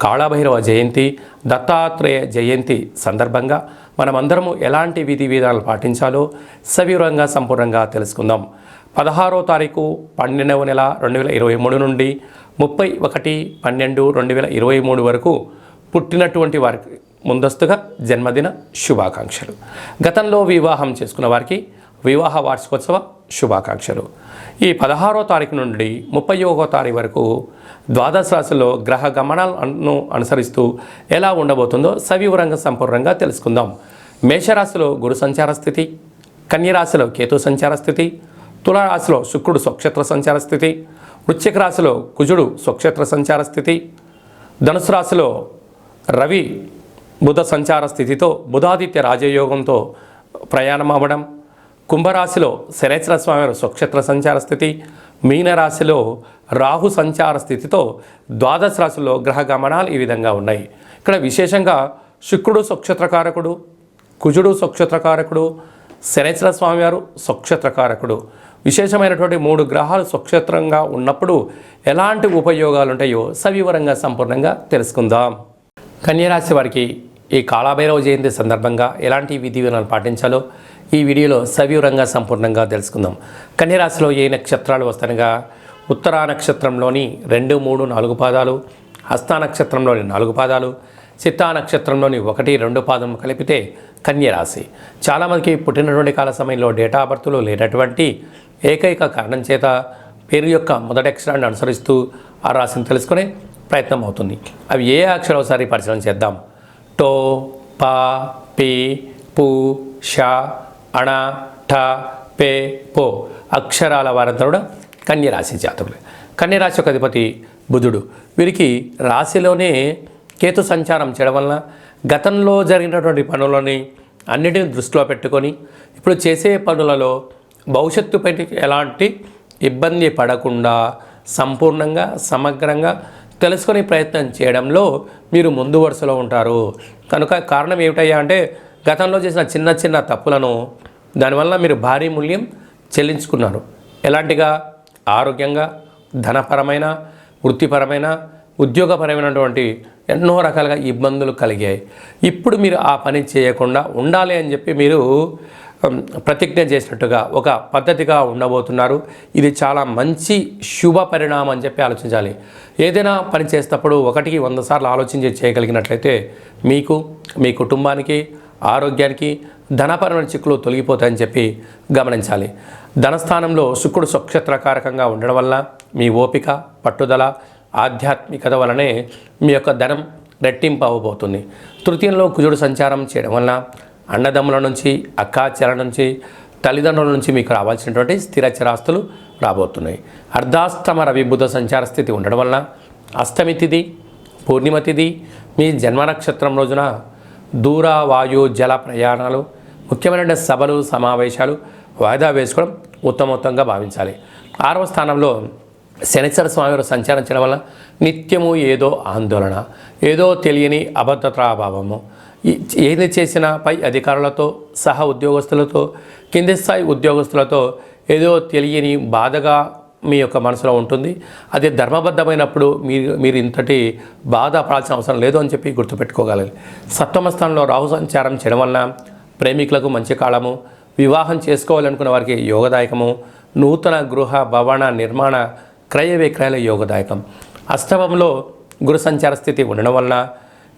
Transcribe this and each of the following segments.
కాళభైరవ జయంతి దత్తాత్రేయ జయంతి సందర్భంగా మనమందరము ఎలాంటి విధి విధానాలు పాటించాలో సవివరంగా సంపూర్ణంగా తెలుసుకుందాం. పదహారో తారీఖు పన్నెండవ నెల రెండు వేల ఇరవై మూడు నుండి ముప్పై ఒకటి పన్నెండు రెండు వేల ఇరవై మూడు వరకు పుట్టినటువంటి వారికి ముందస్తుగా జన్మదిన శుభాకాంక్షలు. గతంలో వివాహం చేసుకున్న వారికి వివాహ వార్షికోత్సవ శుభాకాంక్షలు. ఈ పదహారో తారీఖు నుండి ముప్పై ఒకో తారీఖు వరకు ద్వాదశ రాశిలో గ్రహ గమనాలను అనుసరిస్తూ ఎలా ఉండబోతుందో సవివరంగా సంపూర్ణంగా తెలుసుకుందాం. మేషరాశిలో గురు సంచార స్థితి కన్యరాశిలో కేతు సంచార స్థితి తులారాశిలో శుక్రుడు స్వక్షేత్ర సంచార స్థితి వృశ్చిక రాశిలో కుజుడు స్వక్షేత్ర సంచార స్థితి ధనుసు రాశిలో రవి బుధ సంచార స్థితితో బుధాదిత్య రాజయోగంతో ప్రయాణం అవ్వడం కుంభరాశిలో శనేశ్వర స్వామివారి స్వక్షేత్ర సంచార స్థితి మీనరాశిలో రాహు సంచార స్థితితో ద్వాదశ రాశిలో గ్రహ గమనాలు ఈ విధంగా ఉన్నాయి. ఇక్కడ విశేషంగా శుక్రుడు స్వక్షేత్రకారకుడు కుజుడు స్వక్షేత్రకారకుడు శనేశ్వర స్వామివారు స్వక్షేత్రకారకుడు. విశేషమైనటువంటి మూడు గ్రహాలు స్వక్షేత్రంగా ఉన్నప్పుడు ఎలాంటి ఉపయోగాలు ఉంటాయో సవివరంగా సంపూర్ణంగా తెలుసుకుందాం. కన్యరాశి వారికి ఈ కాళాభైరవ జయంతి సందర్భంగా ఎలాంటి విధి విధానాలు పాటించాలో ఈ వీడియోలో సవివరంగా సంపూర్ణంగా తెలుసుకుందాం. కన్యరాశిలో ఏ నక్షత్రాలు వస్తానగా ఉత్తరా నక్షత్రంలోని రెండు మూడు నాలుగు పాదాలు హస్తా నక్షత్రంలోని నాలుగు పాదాలు చిత్తా నక్షత్రంలోని ఒకటి రెండు పాదం కలిపితే కన్యరాశి. చాలామందికి పుట్టినటువంటి కాల సమయంలో డేటా ఆఫ్ బర్త్లో లేనటువంటి ఏకైక కారణం చేత పేరు యొక్క మొదటి అక్షరాన్ని అనుసరిస్తూ ఆ రాశిని తెలుసుకునే ప్రయత్నం అవుతుంది. అవి ఏ అక్షరం ఒకసారి పరిశీలన చేద్దాం? టో పా పి పు ష అణ ఠ పే పో అక్షరాల వారంతా కూడా కన్యరాశి జాతకులు. కన్యరాశి యొక్క అధిపతి బుధుడు. వీరికి రాశిలోనే కేతు సంచారం చేయడం వలన గతంలో జరిగినటువంటి పనులని అన్నిటిని దృష్టిలో పెట్టుకొని ఇప్పుడు చేసే పనులలో భవిష్యత్తుపై ఎలాంటి ఇబ్బంది పడకుండా సంపూర్ణంగా సమగ్రంగా తెలుసుకునే ప్రయత్నం చేయడంలో మీరు ముందు వరుసలో ఉంటారు. కనుక కారణం ఏమిటయ్యా అంటే గతంలో చేసిన చిన్న చిన్న తప్పులను దానివల్ల మీరు భారీ మూల్యం చెల్లించుకున్నారు. ఎలాంటిగా? ఆరోగ్యంగా ధనపరమైన వృత్తిపరమైన ఉద్యోగపరమైనటువంటి ఎన్నో రకాలుగా ఇబ్బందులు కలిగాయి. ఇప్పుడు మీరు ఆ పని చేయకుండా ఉండాలి అని చెప్పి మీరు ప్రతిజ్ఞ చేసినట్టుగా ఒక పద్ధతిగా ఉండబోతున్నారు. ఇది చాలా మంచి శుభ పరిణామం అని చెప్పి ఆలోచించాలి. ఏదైనా పని చేసేటప్పుడు ఒకటికి వంద సార్లు ఆలోచించి చేయగలిగినట్లయితే మీకు మీ కుటుంబానికి ఆరోగ్యానికి ధనపరమైన చిక్కులు తొలగిపోతాయని చెప్పి గమనించాలి. ధనస్థానంలో శుక్రుడు స్వక్షత్రకారకంగా ఉండడం వల్ల మీ ఓపిక పట్టుదల ఆధ్యాత్మికత వలనే మీ యొక్క ధనం రెట్టింపు అవ్వబోతుంది తృతీయంలో కుజుడు సంచారం చేయడం వలన అన్నదమ్ముల నుంచి అక్కాచెల నుంచి తల్లిదండ్రుల నుంచి మీకు రావాల్సినటువంటి స్థిర చిరాస్తులు రాబోతున్నాయి. అర్ధాష్టమ రవి బుధ సంచార స్థితి ఉండడం వలన అష్టమి తిథి పూర్ణిమ తిథి మీ జన్మ నక్షత్రం రోజున దూర వాయు జల ప్రయాణాలు ముఖ్యమైన సభలు సమావేశాలు వాయిదా వేసుకోవడం ఉత్తమోత్తంగా భావించాలి. ఆరవ స్థానంలో శనిచర స్వామివారు సంచారం చేయడం వల్ల నిత్యము ఏదో ఆందోళన ఏదో తెలియని అభద్రతాభావము ఏది చేసినా పై అధికారులతో సహ ఉద్యోగస్తులతో కింది స్థాయి ఉద్యోగస్తులతో ఏదో తెలియని బాధగా మీ యొక్క మనసులో ఉంటుంది. అది ధర్మబద్ధమైనప్పుడు మీరు మీరు ఇంతటి బాధ పడాల్సిన అవసరం లేదు అని చెప్పి గుర్తుపెట్టుకోగలరు. సప్తమ స్థానంలో రాహు సంచారం చేయడం వలన ప్రేమికులకు మంచి కాలము వివాహం చేసుకోవాలనుకున్న వారికి యోగదాయకము నూతన గృహ భవన నిర్మాణ క్రయ విక్రయాల యోగదాయకం. అష్టమంలో గురు సంచార స్థితి ఉండడం వలన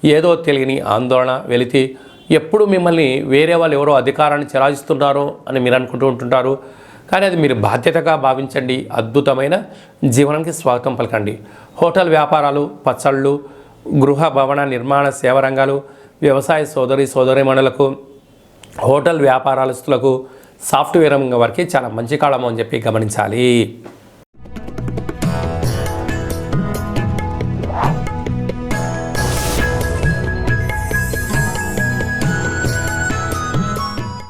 ఏదో తెలియని ఆందోళన వెలితి ఎప్పుడు మిమ్మల్ని వేరే వాళ్ళు ఎవరో అధికారాన్ని చెలాయిస్తున్నారో అని మీరు అనుకుంటూ ఉంటుంటారు. కానీ అది మీరు బాధ్యతగా భావించండి. అద్భుతమైన జీవనానికి స్వాగతం పలకండి. హోటల్ వ్యాపారాలు పచ్చళ్ళు గృహ భవన నిర్మాణ సేవ రంగాలు వ్యవసాయ సోదరి సోదరిమణులకు హోటల్ వ్యాపారాలస్తులకు సాఫ్ట్వేర్ రంగం వరకు చాలా మంచి కాలం అని చెప్పి గమనించాలి.